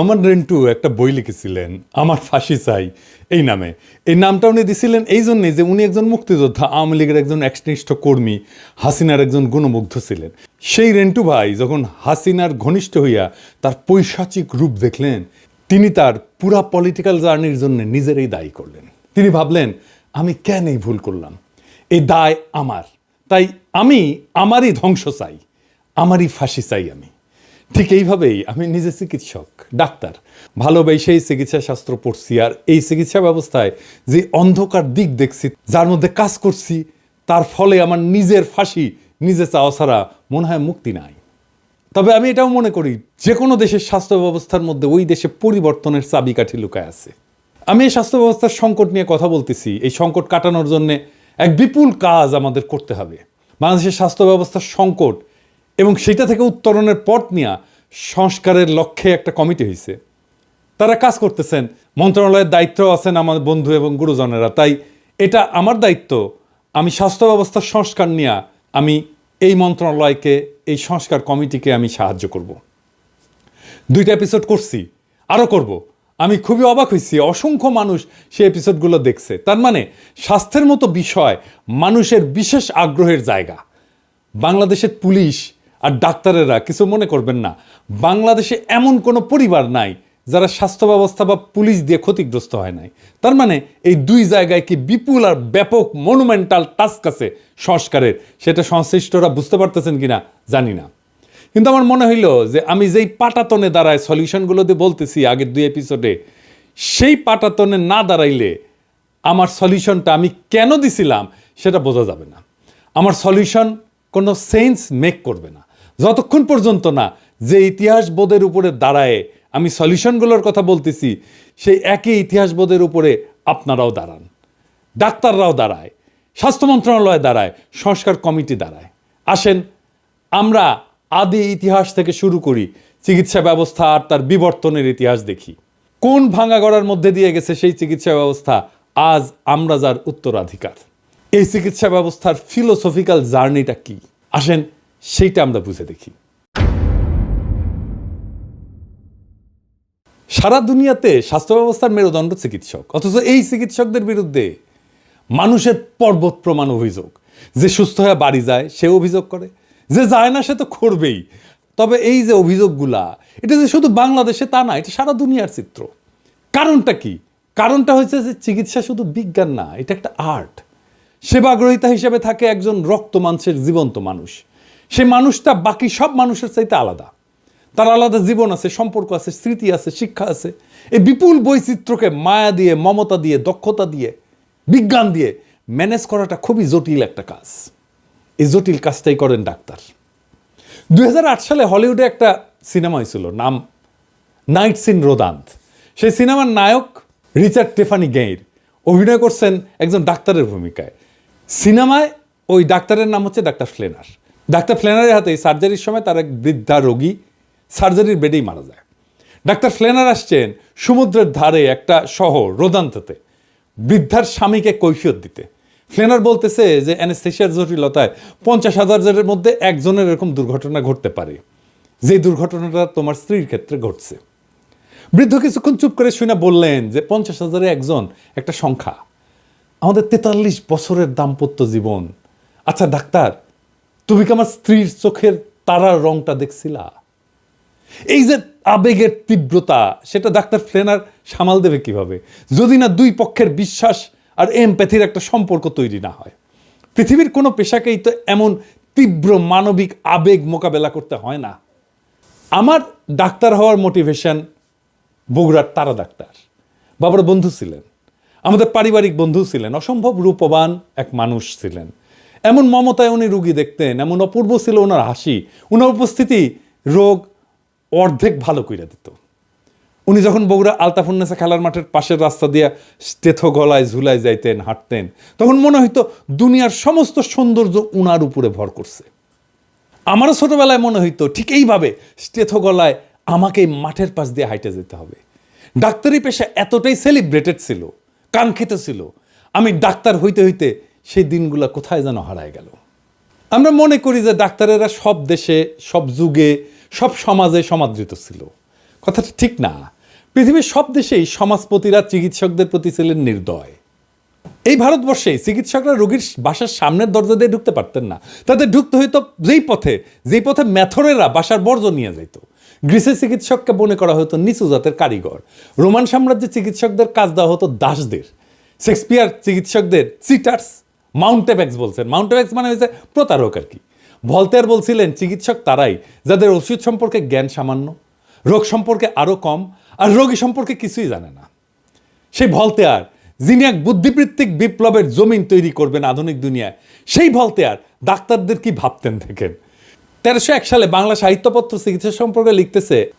আমার রেন্টু একটা বই লিখেছিলেন, আমার ফাঁসি চাই এই নামে। এই নামটা উনি দিছিলেন এই জন্যে যে উনি একজন মুক্তিযোদ্ধা, আওয়ামী লীগের একজন একনিষ্ঠ কর্মী, হাসিনার একজন গুণমুগ্ধ ছিলেন। সেই রেন্টু ভাই যখন হাসিনার ঘনিষ্ঠ হইয়া তার পৈশাচিক রূপ দেখলেন, তিনি তার পুরা পলিটিক্যাল জার্নির জন্য নিজেরই দায়ী করলেন। তিনি ভাবলেন, আমি কেন এই ভুল করলাম? এই দায় আমার। তাই আমি আমারই ধ্বংস চাই। আমারই ফাঁসি চাই আমি। ঠিক এইভাবেই আমি নিজে চিকিৎসক, ডাক্তার। ভালোবেসেই চিকিৎসা শাস্ত্র পড়ছি আর এই চিকিৎসা ব্যবস্থায় যে অন্ধকার দিক দেখছি, যার মধ্যে কাজ করছি, তার ফলে আমার নিজের ফাঁসি, নিজে চাওয়া ছাড়া মনে হয় মুক্তি নাই। তবে আমি এটাও মনে করি যে কোনো দেশের স্বাস্থ্য ব্যবস্থার মধ্যে ওই দেশে পরিবর্তনের চাবিকাঠি লুকায় আছে। আমি এই স্বাস্থ্য ব্যবস্থার সংকট নিয়ে কথা বলতেছি, এই সংকট কাটানোর জন্য এক বিপুল কাজ আমাদের করতে হবে। বাংলাদেশের স্বাস্থ্য ব্যবস্থার সংকট এবং সেটা থেকে উত্তরণের পথ নিয়ে সংস্কারের লক্ষ্যে একটা কমিটি হয়েছে তারা কাজ করতেছেন, মন্ত্রণালয়ের দায়িত্ব আছেন আমার বন্ধু এবং গুরুজনেরা। তাই এটা আমার দায়িত্ব, আমি স্বাস্থ্য ব্যবস্থার সংস্কার নিয়ে আমি এই মন্ত্রণালয়কে, এই সংস্কার কমিটিকে আমি সাহায্য করব। দুইটা এপিসোড করছি আরও করব। আমি খুবই অবাক হয়েছি অসংখ্য মানুষ সেই এপিসোডগুলো দেখছে। তার মানে স্বাস্থ্যের মতো বিষয় মানুষের বিশেষ আগ্রহের জায়গা। বাংলাদেশের পুলিশ আর ডাক্তারেরা কিছু মনে করবেন না। বাংলাদেশে এমন কোনো পরিবার নাই যারা স্বাস্থ্য ব্যবস্থা বা পুলিশ দিয়ে ক্ষতিগ্রস্ত হয় নাই। তার মানে এই দুই জায়গায় কি বিপুল আর ব্যাপক মনুমেন্টাল টাস্ক আছে সংস্কারের? সেটা সংশ্লিষ্টরা বুঝতে পারতেছেন কিনা জানি না। কিন্তু আমার মনে হইল যে আমি যেই পাটাতনে দাঁড়ায় সলিউশনগুলো দিয়ে বলতেছি আগের দুই এপিসোডে সেই পাটাতনে না দাঁড়াইলে আমার সলিউশনটা আমি কেন দিছিলাম সেটা বোঝা যাবে না। আমার সলিউশন কোনো সেন্স মেক করবে না। যতক্ষণ পর্যন্ত না যে ইতিহাস বোধের উপরে দাঁড়ায়, আমি সলিউশনগুলোর কথা বলতেছি, সেই একই ইতিহাস বোধের উপরে আপনারাও দাঁড়ান। ডাক্তাররাও দাঁড়ায়, স্বাস্থ্য মন্ত্রণালয় দাঁড়ায়, সংস্কার কমিটি দাঁড়ায়। আসেন, আমরা আদি ইতিহাস থেকে শুরু করি, চিকিৎসা ব্যবস্থা আর তার বিবর্তনের ইতিহাস দেখি। কোন ভাঙা গড়ার মধ্যে দিয়ে গেছে সেই চিকিৎসা ব্যবস্থা, আজ আমরা যার উত্তরাধিকার। এই চিকিৎসা ব্যবস্থার ফিলোসফিক্যাল জার্নিটা কি? আসেন সেইটা আমরা বুঝে দেখি। সারা দুনিয়াতে স্বাস্থ্য ব্যবস্থার মেরুদণ্ড চিকিৎসক, অথচ এই চিকিৎসকদের বিরুদ্ধে মানুষের পর্বত প্রমাণ অভিযোগ। যে সুস্থ হয়ে বাড়ি যায়, সে অভিযোগ করে। যে যায় না, সে তো করবেই। তবে এই যে অভিযোগগুলা, এটা যে শুধু বাংলাদেশে তা না, এটা সারা দুনিয়ার চিত্র। কারণটা কি? কারণটা হচ্ছে যে চিকিৎসা শুধু বিজ্ঞান না, এটা একটা আর্ট। সেবাগ্রহিতা হিসেবে থাকে একজন রক্ত মানুষের জীবন্ত মানুষ। সে মানুষটা বাকি সব মানুষের চাইতে আলাদা। তার আলাদা জীবন আছে, সম্পর্ক আছে, স্মৃতি আছে, শিক্ষা আছে। এই বিপুল বৈচিত্র্যকে মায়া দিয়ে, মমতা দিয়ে, দক্ষতা দিয়ে, বিজ্ঞান দিয়ে ম্যানেজ করাটা খুবই জটিল একটা কাজ। এই জটিল কাজটাই করেন ডাক্তার। দুই হাজার আট সালে হলিউডে একটা সিনেমা হয়েছিল, নাম নাইটস ইন রোদান্ত। সেই সিনেমার নায়ক রিচার্ড টেফানি গেইর অভিনয় করছেন একজন ডাক্তারের ভূমিকায়। সিনেমায় ওই ডাক্তারের নাম হচ্ছে ডাক্তার ফ্লেনার। ডাক্তার ফ্লেনারের হাতে সার্জারির সময় তার এক বৃদ্ধা রোগী সার্জারির বেডেই মারা যায়। ডাক্তার ফ্লেনার আসছেন সমুদ্রের ধারে একটা শহর, রোদান্ততে। বৃদ্ধার স্বামীকে কৈফিয়ত দিতে। ফ্লেনার বলতেছে যে অ্যানেস্থেশিয়ার জটিলতায় পঞ্চাশ হাজার জনের মধ্যে একজনের এরকম দুর্ঘটনা ঘটতে পারে। যে দুর্ঘটনাটা তোমার স্ত্রীর ক্ষেত্রে ঘটছে। বৃদ্ধ কিছুক্ষণ চুপ করে শুনে বললেন যে, পঞ্চাশ হাজারে একজন, একটা সংখ্যা। আমাদের তেতাল্লিশ বছরের দাম্পত্য জীবন। আচ্ছা ডাক্তার তুমি কি আমার স্ত্রীর চোখের তারার রংটা দেখছিলা? এই যে আবেগের তীব্রতা, সেটা ডাক্তার ফ্লেনার সামাল দেবে কীভাবে? যদি না দুই পক্ষের বিশ্বাস আর এমপ্যাথির একটা সম্পর্ক তৈরি না হয়। পৃথিবীর কোনো পেশাকেই তো এমন তীব্র মানবিক আবেগ মোকাবেলা করতে হয় না। আমার ডাক্তার হওয়ার মোটিভেশন বগুড়ার তারা ডাক্তার। বাবার বন্ধু ছিলেন। আমাদের পারিবারিক বন্ধু ছিলেন। অসম্ভব রূপবান এক মানুষ ছিলেন। এমন মমতায় উনি রুগী দেখতেন, এমন অপূর্ব ছিল ওনার হাসি। ওনার উপস্থিতি রোগ অর্ধেক ভালো কইরা দিত। উনি যখন বগুড়া আলতাফুন্নেসা খেলার মাঠের পাশের রাস্তা দিয়ে স্টেথো গলায় ঝুলায় যাইতেন, হাঁটতেন, তখন মনে হইতো দুনিয়ার সমস্ত সৌন্দর্য উনার উপরে ভর করছে। আমারও ছোটবেলায় মনে হইতো ঠিক এইভাবে স্টেথো গলায় আমাকে মাঠের পাশ দিয়ে হাইটে যেতে হবে। ডাক্তারি পেশা এতটাই সেলিব্রেটেড ছিল, কাঙ্ক্ষিত ছিল। আমি ডাক্তার হইতে হইতে সেই দিনগুলো কোথায় যেন হারায় গেল। আমরা মনে করি যে ডাক্তারেরা সব দেশে, সব যুগে, সব সমাজে সমাদৃত ছিল। কথাটা ঠিক না। পৃথিবীর সব দেশেই সমাজপতিরা চিকিৎসকদের প্রতি ছিলেন নির্দয়। এই ভারতবর্ষে চিকিৎসকরা রোগীর বাসার সামনের দরজা দিয়ে ঢুকতে পারতেন না। তাদের ঢুকতে হইতো যেই পথে যেই পথে ম্যাথরেরা বাসার বর্জ্য নিয়ে যেত গ্রিসের চিকিৎসককে মনে করা হতো নিচু জাতের কারিগর। রোমান সাম্রাজ্যের চিকিৎসকদের কাজ দেওয়া হতো দাসদের। শেক্সপিয়ার চিকিৎসকদের চিটার্স মাউন্টেব্যাক্স বলছেন। মাউন্টেব্যাক্স মানে হয়েছে প্রতারক আর কি। ভলতেয়ার বলছিলেন, চিকিৎসক তারাই, যাদের ওষুধ সম্পর্কে জ্ঞান সামান্য, রোগ সম্পর্কে আরও কম, আর রোগী সম্পর্কে কিছুই জানে না। সেই ভলতেয়ার যিনি এক বুদ্ধিবৃত্তিক বিপ্লবের জমিন তৈরি করবেন আধুনিক দুনিয়ায়, সেই ভলতেয়ার ডাক্তারদের কি ভাবতেন দেখেন? তেরোশো এক সালে বাংলা সাহিত্যপত্র চিকিৎসা সম্পর্কে লিখতেছে